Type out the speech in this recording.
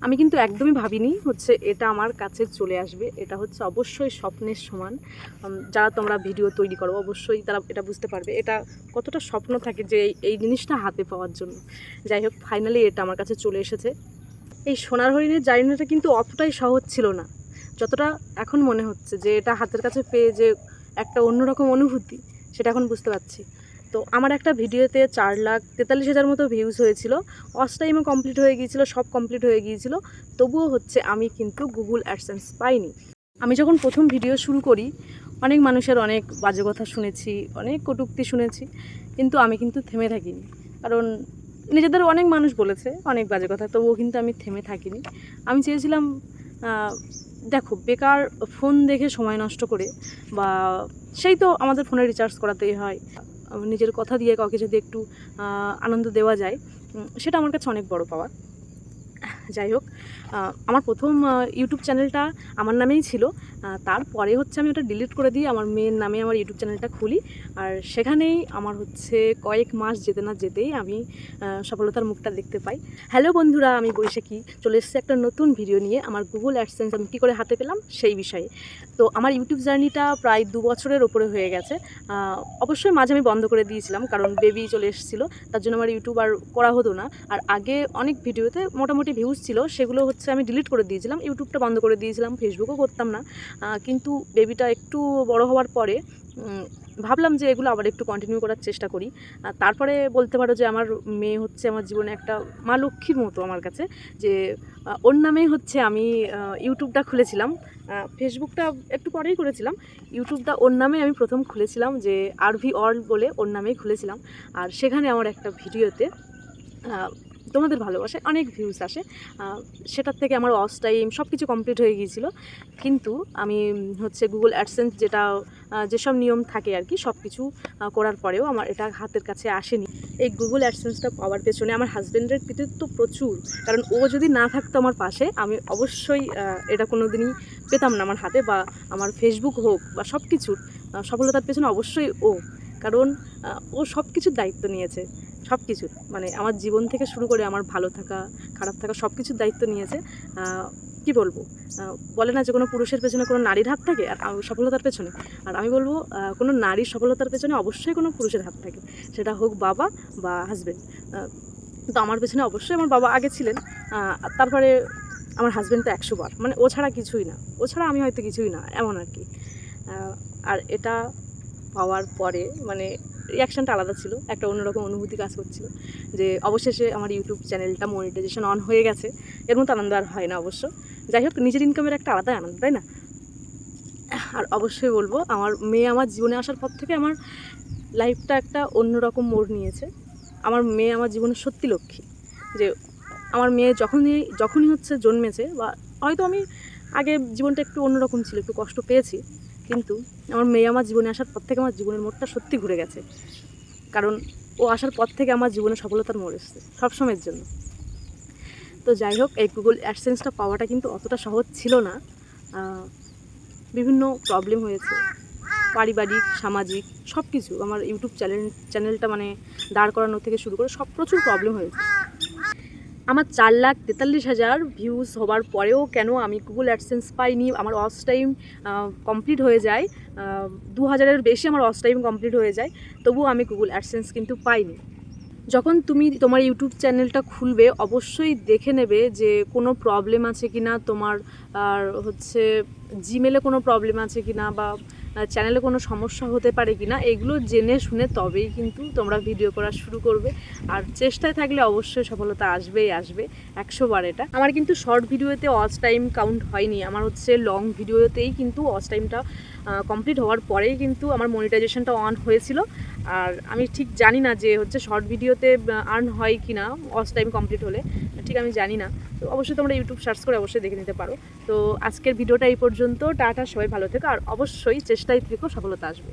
আমি কিন্তু একদমই ভাবিনি হচ্ছে এটা আমার কাছে চলে আসবে, এটা হচ্ছে অবশ্যই স্বপ্নের সমান। যারা তোমরা ভিডিও তৈরি করো, অবশ্যই তারা এটা বুঝতে পারবে, এটা কতটা স্বপ্ন থাকে যে এই- জিনিসটা হাতে পাওয়ার জন্য। যাই হোক ফাইনালি এটা আমার কাছে চলে এসেছে। এই সোনার হরিণের জার্নিটা কিন্তু অতটাই সহজ ছিল না। যতটা এখন মনে হচ্ছে যে এটা হাতের কাছে পেয়ে যে একটা অন্যরকম অনুভূতি। সেটা এখন বুঝতে পারছি। তো আমার একটা ভিডিওতে চার লাখ তেতাল্লিশ হাজার মতো ভিউজ হয়েছিল। অস টাইমে কমপ্লিট হয়ে গিয়েছিল, সব কমপ্লিট হয়ে গিয়েছিল। তবুও হচ্ছে আমি কিন্তু গুগল অ্যাডসেন্স পাইনি। আমি যখন প্রথম ভিডিও শুরু করি, অনেক মানুষের অনেক বাজে কথা শুনেছি, অনেক কটূক্তি শুনেছি, কিন্তু আমি কিন্তু থেমে থাকিনি। কারণ নিজেদের অনেক মানুষ বলেছে অনেক বাজে কথা, তবুও কিন্তু আমি থেমে থাকিনি। আমি চেয়েছিলাম দেখো, বেকার ফোন দেখে সময় নষ্ট করে বা সেই তো আমাদের ফোনে রিচার্জ করাতেই হয়। নিজের কথা দিয়ে কাউকে যদি একটু আনন্দ দেওয়া যায় সেটা আমার কাছে অনেক বড় পাওয়া। যাই হোক আমার প্রথম ইউটিউব চ্যানেলটা আমার নামেই ছিল। তারপরে হচ্ছে আমি ওটা ডিলিট করে দিই আমার মেয়ের নামে আমার ইউটিউব চ্যানেলটা খুলি। আর সেখানেই আমার হচ্ছে কয়েক মাস যেতে না যেতেই আমি সফলতার মুখটা দেখতে পাই। হ্যালো বন্ধুরা, আমি বৈশাখী। চলে এসেছি একটা নতুন ভিডিও নিয়ে। আমার গুগল অ্যাডসেন্স আমি কী করে হাতে পেলাম সেই বিষয়ে। তো আমার ইউটিউব জার্নিটা প্রায় দু বছরের ওপরে হয়ে গেছে। অবশ্যই মাঝে আমি বন্ধ করে দিয়েছিলাম, কারণ বেবি চলে এসেছিল। তার জন্য আমার ইউটিউব আর করা হতো না। আর আগে অনেক ভিডিওতে মোটামুটি ভিউজ ছিল, সেগুলো হচ্ছে আমি ডিলিট করে দিয়েছিলাম। ইউটিউবটা বন্ধ করে দিয়েছিলাম ফেসবুকও করতাম না। কিন্তু বেবিটা একটু বড় হওয়ার পরে ভাবলাম যে এগুলো আবার একটু কন্টিনিউ করার চেষ্টা করি। তারপরে বলতে পারো যে আমার মেয়ে হচ্ছে আমার জীবনে একটা মা লক্ষ্মীর মতো আমার কাছে, যে ওর নামেই হচ্ছে আমি ইউটিউবটা খুলেছিলাম। ফেসবুকটা একটু পরেই করেছিলাম। ইউটিউবটা ওর নামে আমি প্রথম খুলেছিলাম, যে আরভি অর্ল বলে ওর নামেই খুলেছিলাম। আর সেখানে আমার একটা ভিডিওতে তোমাদের ভালোবাসে অনেক ভিউজ আসে। সেটার থেকে আমার অস টাইম সব কিছু কমপ্লিট হয়ে গিয়েছিল। কিন্তু আমি হচ্ছে গুগল অ্যাডসেন্স যেটা যেসব নিয়ম থাকে আর কি সব কিছু করার পরেও আমার এটা হাতের কাছে আসেনি। এই গুগল অ্যাডসেন্সটা পাওয়ার পেছনে আমার হাজব্যান্ডের কৃতিত্ব প্রচুর। কারণ ও যদি না থাকতো আমার পাশে, আমি অবশ্যই এটা কোনো দিনই পেতাম না আমার হাতে বা আমার ফেসবুক হোক বা সব কিছুর সফলতার পেছনে অবশ্যই ও। কারণ ও সব কিছুর দায়িত্ব নিয়েছে। সব কিছুর মানে আমার জীবন থেকে শুরু করে আমার ভালো থাকা, খারাপ থাকা সব কিছুর দায়িত্ব নিয়েছে। কি বলব? বলে না যে কোনো পুরুষের পেছনে কোনো নারীর হাত থাকে আর সফলতার পেছনে। আর আমি বলব কোনো নারীর সফলতার পেছনে অবশ্যই কোনো পুরুষের হাত থাকে। সেটা হোক বাবা বা হাজব্যান্ড তো আমার পেছনে অবশ্যই আমার বাবা আগে ছিলেন। তারপরে আমার হাজব্যান্ড তো একশো বার। মানে ও ছাড়া কিছুই না। ও ছাড়া আমি হয়তো কিছুই না, এমন আর কি। আর এটা পাওয়ার পরে মানে রিয়াকশানটা আলাদা ছিল, একটা অন্যরকম অনুভূতি কাজ করছিল, যে অবশেষে আমার ইউটিউব চ্যানেলটা মনিটাইজেশন অন হয়ে গেছে, এর মতো আনন্দ আর হয় না অবশ্য। যাই হোক, নিজের ইনকামের একটা আলাদা আনন্দ, তাই না? আর অবশ্যই বলব, আমার মেয়ে আমার জীবনে আসার পর থেকে আমার লাইফটা একটা অন্যরকম মোড় নিয়েছে। আমার মেয়ে আমার জীবনে সত্যি লক্ষ্মী, যে আমার মেয়ে যখনই যখনই হচ্ছে জন্মেছে বা হয়তো আমি আগে জীবনটা একটু অন্যরকম ছিল, একটু কষ্ট পেয়েছি, কিন্তু আমার মেয়ে আমার জীবনে আসার পর থেকে আমার জীবনের মোড়টা সত্যি ঘুরে গেছে। কারণ ও আসার পর থেকে আমার জীবনে সফলতার মোড় এসছে সবসময়ের জন্য। তো যাই হোক, এই গুগল অ্যাডসেন্সটা পাওয়াটা কিন্তু অতটা সহজ ছিল না। বিভিন্ন প্রবলেম হয়েছে, পারিবারিক, সামাজিক সব কিছু আমার ইউটিউব চ্যানেল চ্যানেলটা মানে দাঁড় করানো থেকে শুরু করে সব প্রচুর প্রবলেম হয়েছে। আমার চার লাখ তেতাল্লিশ হাজার ভিউজ হওয়ার পরেও কেন আমি গুগল অ্যাডসেন্স পাইনি? আমার অস টাইম কমপ্লিট হয়ে যায়। দু হাজারের বেশি আমার অস টাইম কমপ্লিট হয়ে যায়। তবুও আমি গুগল অ্যাডসেন্স কিন্তু পাইনি। যখন তুমি তোমার ইউটিউব চ্যানেলটা খুলবে, অবশ্যই দেখে নেবে যে কোনো প্রবলেম আছে কি না তোমার আর হচ্ছে জিমেলে কোনো প্রবলেম আছে কি না বা চ্যানেলে কোনো সমস্যা হতে পারে কি না এগুলো জেনে শুনে তবেই কিন্তু তোমরা ভিডিও করা শুরু করবে। আর চেষ্টায় থাকলে অবশ্যই সফলতা আসবেই আসবে, একশো বার এটা। আমার কিন্তু শর্ট ভিডিওতে ওয়াচ টাইম কাউন্ট হয়নি, আমার হচ্ছে লং ভিডিওতেই কিন্তু ওয়াচ টাইমটা কমপ্লিট হওয়ার পরেই কিন্তু আমার মনিটাইজেশনটা অন হয়েছিল। আর আমি ঠিক জানি না যে হচ্ছে শর্ট ভিডিওতে আর্ন হয় কি না ওয়াচ টাইম কমপ্লিট হলে। ঠিক আমি জানি না। তো অবশ্যই তোমরা ইউটিউব সার্চ করে অবশ্যই দেখে নিতে পারো। তো আজকের ভিডিওটা এই পর্যন্ত। টাটা, সবাই ভালো থেকো। আর অবশ্যই চেষ্টায় থেকো, সফলতা আসবে।